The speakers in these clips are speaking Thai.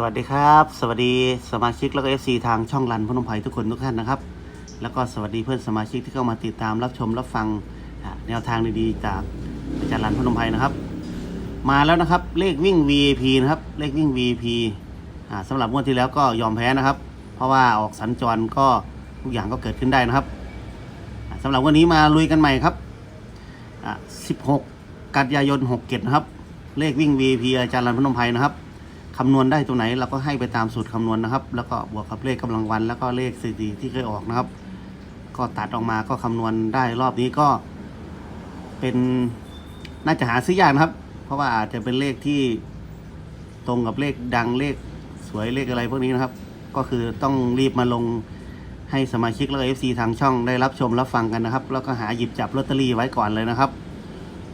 สวัสดีครับ สวัสดีสมาชิกแล้วก็ FC ทางช่องรันพนมไพรทุกคนทุกท่านนะครับ แล้วก็สวัสดีเพื่อนสมาชิกที่เข้ามาติดตามรับชมรับฟังแนวทางดีๆจากอาจารย์รันพนมไพรนะครับ มาแล้วนะครับเลขวิ่ง VIP นะครับเลขวิ่ง VIP อ่าสำหรับงวดที่แล้วก็ยอมแพ้นะครับ เพราะว่าออกสัญจรก็ทุกอย่างก็เกิดขึ้นได้นะครับอ่าสำหรับวันนี้มาลุยกันใหม่ครับ16 กันยายน 67นะครับเลขวิ่ง VIP อาจารย์รันพนมไพรนะครับ คำนวณได้ตัวไหนเราก็ให้ไปตามสูตรคำนวณนะครับ แล้วก็บวกกับเลขกำลังวัน แล้วก็เลขสถิติที่เคยออกนะครับ ก็ตัดออกมาก็คำนวณได้รอบนี้ก็ เป็นน่าจะหาซื้อยากนะครับ เพราะว่าอาจจะเป็นเลขที่ตรงกับเลขดังเลขสวยเลขอะไรพวกนี้นะครับ ก็คือต้องรีบมาลงให้สมาชิกแล้วเอฟซีทางช่องได้รับชมรับฟังกันนะครับ แล้วก็หาหยิบจับลอตเตอรี่ไว้ก่อนเลยนะครับ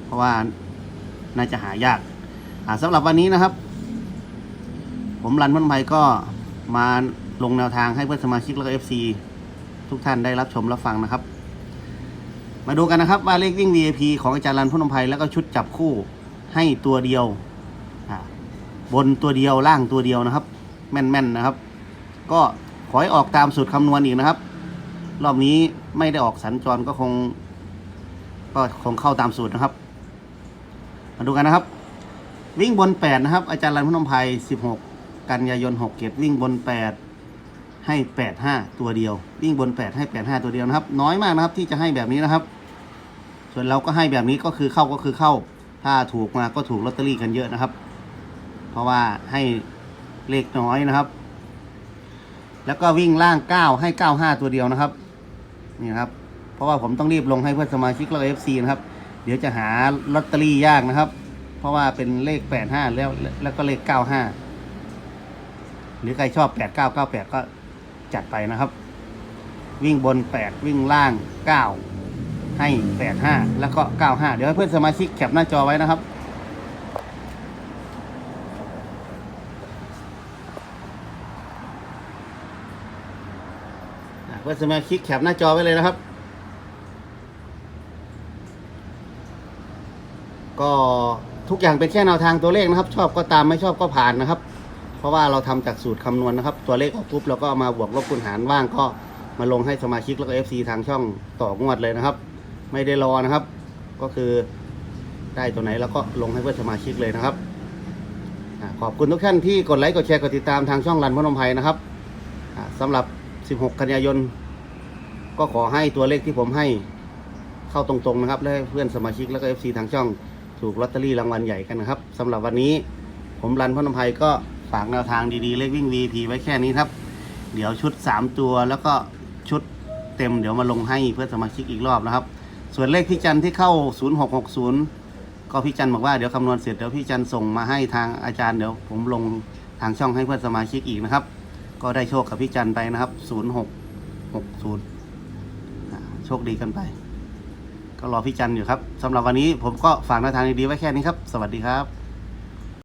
เพราะว่าน่าจะหายากอ่าสำหรับวันนี้นะครับ ผมรันพันไพก็มาลงแนวทางให้เพื่อนสมาชิกแล้วก็ FC ทุกท่านได้รับชมรับฟังนะครับ มาดูกันนะครับว่าเลขวิ่ง VIP ของอาจารย์รันพนมไพแล้วก็ชุดจับคู่ให้ตัวเดียวบนตัวเดียวล่างตัวเดียวนะครับ แม่นๆนะครับ ก็ขอให้ออกตามสูตรคำนวณอีกนะครับ รอบนี้ไม่ได้ออกสัญจรก็คง ก็คงเข้าตามสูตรนะครับ มาดูกันนะครับ วิ่งบน 8 นะครับ อาจารย์รันพนมไพ16 กันยายน6เกตวิ่งบน 8 ให้ 85 ตัวเดียว วิ่งบน 8 ให้ 85 ตัวเดียวนะครับ น้อยมากนะครับที่จะให้แบบนี้นะครับ ส่วนเราก็ให้แบบนี้ก็คือเข้าก็คือเข้า ถ้าถูกมาก็ถูกลอตเตอรี่กันเยอะนะครับ เพราะว่าให้เลขน้อยนะครับ แล้วก็วิ่งล่าง 9 ให้ 95 ตัวเดียวนะครับนี่นครับ เพราะว่าผมต้องรีบลงให้เพื่อนสมาชิกแล้วก็ FC นะครับ เดี๋ยวจะหาลอตเตอรี่ยากนะครับ เพราะว่าเป็นเลข 85 แล้วแล้วก็เลข 95 หรือใครชอบ 8998 ก็จัดไปนะครับ วิ่งบน 8 วิ่งล่าง 9 ให้ 85 แล้วก็ 95 เดี๋ยวให้เพื่อนสมาชิกแคปหน้าจอไว้นะครับเพื่อนสมาชิกแคปหน้าจอไว้เลยนะครับ ก็ทุกอย่างเป็นแค่แนวทางตัวเลขนะครับ ชอบก็ตามไม่ชอบก็ผ่านนะครับ ราะว่าเราทำจากสูตรคำนวณนะครับ ตัวเลขออกปุ๊บเราก็ามาบวกลบคูณหารว่างก็มาลงให้สมาชิกแล้วก็ FC ทางช่องต่องวดเลยนะครับ ไม่ได้รอนะครับ ก็คือได้ตัวไหนเราก็ลงให้เพื่อนสมาชิกเลยนะครับขอบคุณทุกท่านที่กดไลค์กดแชร์กดติดตามทางช่องรันพนมไพรนะครับสำหรับ 16 กันยายน ก็ขอให้ตัวเลขที่ผมให้เข้าตรงๆนะครับ และเพื่อนสมาชิกแล้วก็ FC ทางช่องถูกลอตเตอรี่รางวัลใหญ่กันนะครับสำหรับวันนี้ผมรันพนมไพรก็ ฝากแนวทางดีๆ เลขวิ่ง VP ไว้แค่นี้ครับ เดี๋ยวชุด 3 ตัวแล้วก็ชุดเต็มเดี๋ยวมาลงให้เพื่อสมาชิกอีกรอบนะครับ ส่วนเลขพี่จันที่เข้า 0660 ก็พี่จันบอกว่าเดี๋ยวคำนวณเสร็จเดี๋ยวพี่จันส่งมาให้ทางอาจารย์เดี๋ยวผมลงทางช่องให้เพื่อนสมาชิกอีกนะครับ ก็ได้โชคกับพี่จันไปนะครับ 0660 โชคดีกันไป ก็รอพี่จันอยู่ครับสำหรับวันนี้ผมก็ฝากแนวทางดีๆไว้แค่นี้ครับ สวัสดีครับ